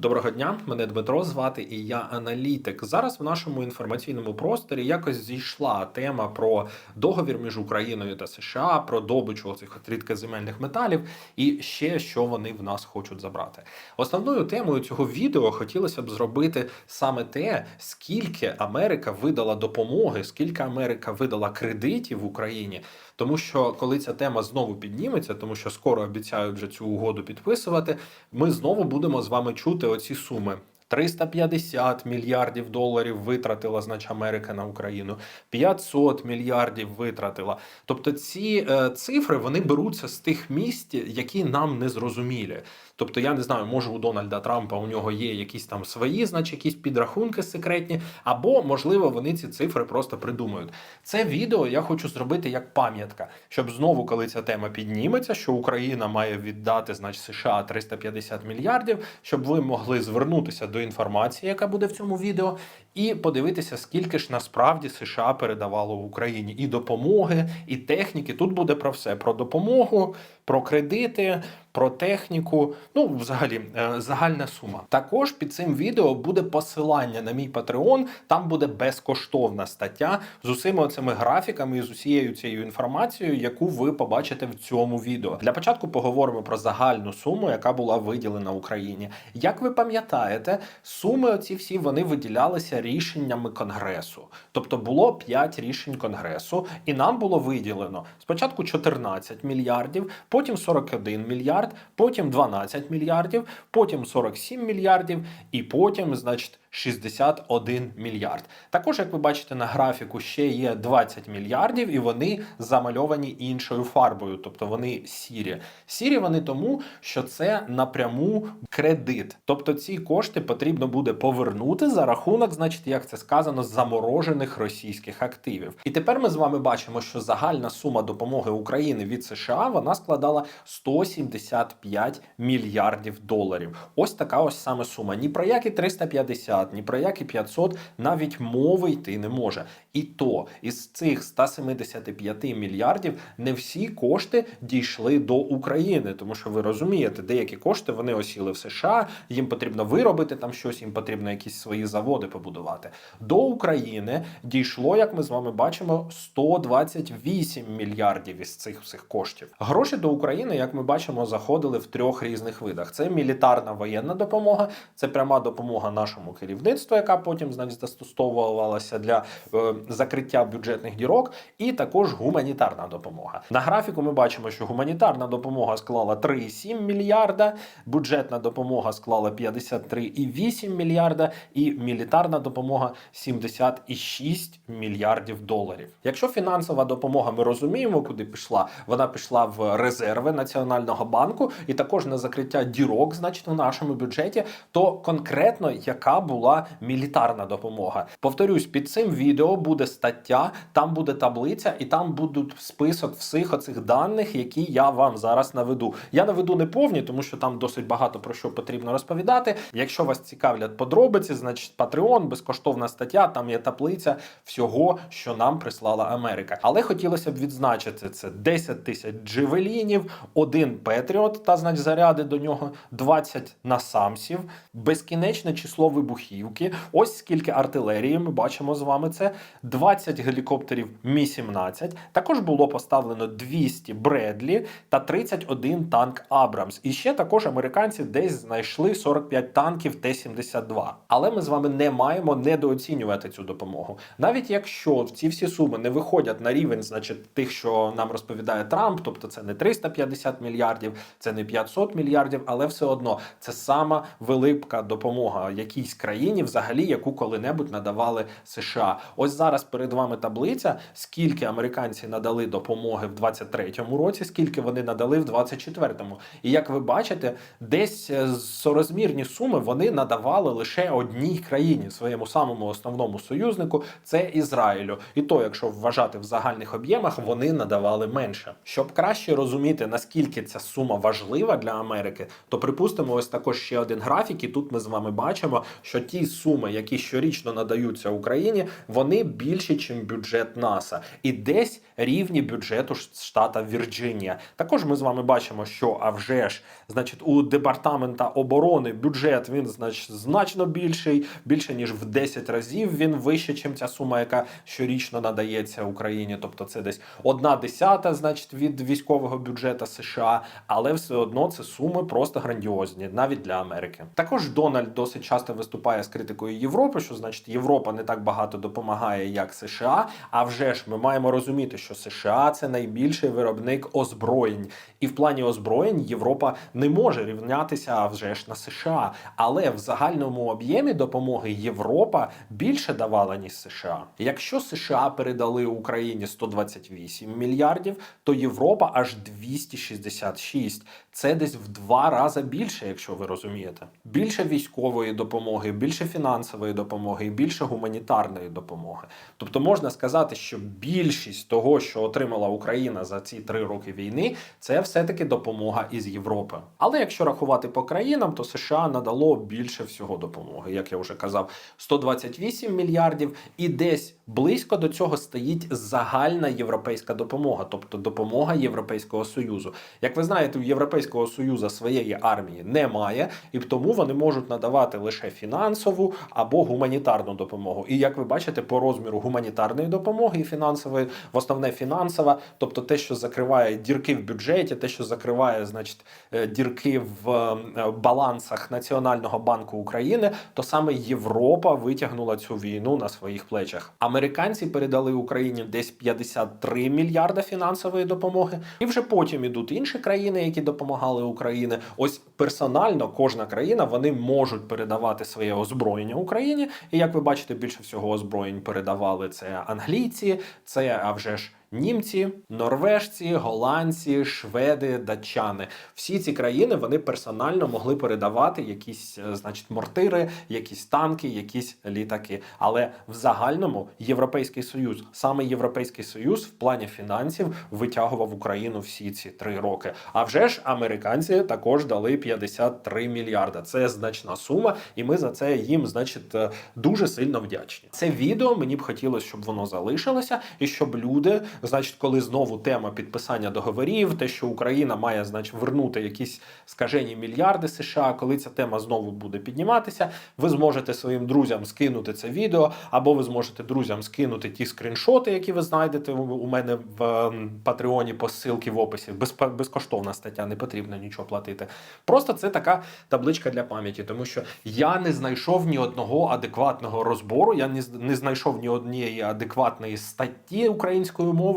Доброго дня, мене Дмитро звати, і я аналітик. Зараз в нашому інформаційному просторі якось зійшла тема про договір між Україною та США, про добичу цих рідкоземельних металів і ще що вони в нас хочуть забрати. Основною темою цього відео хотілося б зробити саме те, скільки Америка видала допомоги, скільки Америка видала кредитів в Україні. Тому що коли ця тема знову підніметься, тому що скоро обіцяють вже цю угоду підписувати, ми знову будемо з вами чути оці суми. 350 мільярдів доларів витратила значить, Америка на Україну, 500 мільярдів витратила. Тобто ці е, цифри вони беруться з тих місць, які нам не зрозумілі. Тобто, я не знаю, може у Дональда Трампа у нього є якісь там свої, значить, якісь підрахунки секретні, або можливо вони ці цифри просто придумають. Це відео я хочу зробити як пам'ятка, щоб знову, коли ця тема підніметься, що Україна має віддати, значить, США 350 мільярдів, щоб ви могли звернутися до інформації, яка буде в цьому відео, і подивитися, скільки ж насправді США передавало Україні і допомоги, і техніки. Тут буде про все: про допомогу, про кредити. Про техніку, ну взагалі е, загальна сума. Також під цим відео буде посилання на мій Patreon, Там буде безкоштовна стаття з усіма цими графіками і з усією цією інформацією, яку ви побачите в цьому відео. Для початку поговоримо про загальну суму, яка була виділена Україні. Як ви пам'ятаєте, суми оці всі вони виділялися рішеннями конгресу. Тобто було 5 рішень конгресу, і нам було виділено спочатку 14 мільярдів, потім 41 мільярд, потім 12 мільярдів, потім 47 мільярдів, і потім, значить. 61 мільярд. Також, як ви бачите на графіку, ще є 20 мільярдів, і вони замальовані іншою фарбою, тобто вони сірі. Сірі вони тому, що це напряму кредит. Тобто ці кошти потрібно буде повернути за рахунок, значить, як це сказано, заморожених російських активів. І тепер ми з вами бачимо, що загальна сума допомоги України від США вона складала 175 мільярдів доларів. Ось така ось саме сума. Ні про які 350, ні про які 500 навіть мови йти не може. І то із цих 175 мільярдів не всі кошти дійшли до України, тому що ви розумієте, деякі кошти вони осіли в США. Їм потрібно виробити там щось, їм потрібно якісь свої заводи побудувати. До України дійшло, як ми з вами бачимо, 128 мільярдів із цих всіх коштів. Гроші до України, як ми бачимо, заходили в трьох різних видах: це мілітарна воєнна допомога, це пряма допомога нашому керівництву, яка потім значить, застосовувалася для е, закриття бюджетних дірок, і також гуманітарна допомога. На графіку ми бачимо, що гуманітарна допомога склала 3,7 мільярда, бюджетна допомога склала 53,8 мільярда, і мілітарна допомога 70,6 мільярдів доларів. Якщо фінансова допомога, ми розуміємо, куди пішла. Вона пішла в резерви Національного банку і також на закриття дірок, значить, у нашому бюджеті, то конкретно яка була мілітарна допомога. Повторюсь, під цим відео буде стаття, там буде таблиця, і там будуть список всіх оцих даних, які я вам зараз наведу. Я наведу не повні, тому що там досить багато про що потрібно розповідати. Якщо вас цікавлять подробиці, значить Patreon, безкоштовна стаття, там є таблиця всього, що нам прислала Америка. Але хотілося б відзначити це 10 тисяч джевелінів, один Петріот та значить заряди до нього, 20 насамсів, безкінечне число вибухівки. Ось скільки артилерії ми бачимо з вами це 20 гелікоптерів Мі-17. Також було поставлено 200 Бредлі та 31 танк Абрамс. І ще також американці десь знайшли 45 танків Т-72. Але ми з вами не маємо недооцінювати цю допомогу. Навіть якщо ці всі суми не виходять на рівень, значить, тих, що нам розповідає Трамп, тобто це не 350 мільярдів, це не 500 мільярдів, але все одно це сама велика допомога якійсь країні, взагалі, яку коли-небудь надавали США. Ось зараз перед вами таблиця, скільки американці надали допомоги в 23-му році, скільки вони надали в 24-му. І як ви бачите, десь е, сорозмірні суми вони надавали лише одній країні, своєму самому основному союзнику, це Ізраїлю. І то, якщо вважати в загальних об'ємах, вони надавали менше. Щоб краще розуміти, наскільки ця сума важлива для Америки, то припустимо, ось також ще один графік, і тут ми з вами бачимо, що ті суми, які щорічно надаються Україні, вони більші, ніж бюджет НАСА, і десь рівні бюджету штата Вірджинія. Також ми з вами бачимо, що а вже ж, значить, у департамента оборони бюджет він значить значно більший, більше ніж в 10 разів він вище, ніж ця сума, яка щорічно надається Україні. Тобто це десь одна десята, значить, від військового бюджету США, але все одно це суми просто грандіозні, навіть для Америки. Також Дональд досить часто виступає з критикою Європи, що значить Європа не так багато допомагає, як США. А вже ж ми маємо розуміти, що США це найбільший виробник озброєнь, і в плані озброєнь Європа не може рівнятися а вже ж на США. Але в загальному об'ємі допомоги Європа більше давала ніж США. Якщо США передали Україні 128 мільярдів, то Європа аж 266. Це десь в два рази більше, якщо ви розумієте. Більше військової допомоги, більше фінансової допомоги і більше гуманітарної допомоги. Тобто можна сказати, що більшість того, що отримала Україна за ці три роки війни, це все-таки допомога із Європи. Але якщо рахувати по країнам, то США надало більше всього допомоги, як я вже казав, 128 мільярдів, і десь близько до цього стоїть загальна європейська допомога, тобто допомога Європейського союзу. Як ви знаєте, у Європейського союзу своєї армії немає, і тому вони можуть надавати лише фінансову або гуманітарну допомогу. І як ви бачите, по розміру гуманітарної допомоги і фінансової, в основне фінансова, тобто те, що закриває дірки в бюджеті, те, що закриває, значить, е, дірки в е, балансах Національного банку України, то саме Європа витягнула цю війну на своїх плечах. Американці передали Україні десь 53 мільярда фінансової допомоги, і вже потім ідуть інші країни, які допомагали Україні. Ось персонально кожна країна вони можуть передавати своє озброєння Україні. І як ви бачите, більше всього озброєнь передавали це англійці, це а вже ж. Німці, норвежці, голландці, шведи, датчани всі ці країни вони персонально могли передавати якісь, е, значить, мортири, якісь танки, якісь літаки. Але в загальному Європейський Союз, саме Європейський Союз в плані фінансів витягував Україну всі ці три роки. А вже ж американці також дали 53 мільярда. Це значна сума, і ми за це їм, значить, е, дуже сильно вдячні. Це відео мені б хотілося, щоб воно залишилося, і щоб люди, значить, коли знову тема підписання договорів, те, що Україна має, значить, вернути якісь скажені мільярди США, коли ця тема знову буде підніматися, ви зможете своїм друзям скинути це відео, або ви зможете друзям скинути ті скріншоти, які ви знайдете у мене в ем, Патреоні по ссылці в описі. Без, безкоштовна стаття, не потрібно нічого платити. Просто це така табличка для пам'яті, тому що я не знайшов ні одного адекватного розбору, я не, знайшов ні однієї адекватної статті українською мовою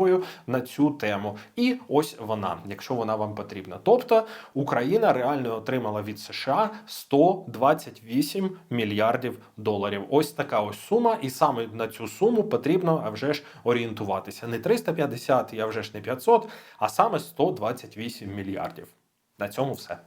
на цю тему. І ось вона, якщо вона вам потрібна. Тобто Україна реально отримала від США 128 мільярдів доларів. Ось така ось сума, і саме на цю суму потрібно вже ж орієнтуватися. Не 350 і а вже ж не 500, а саме 128 мільярдів. На цьому все.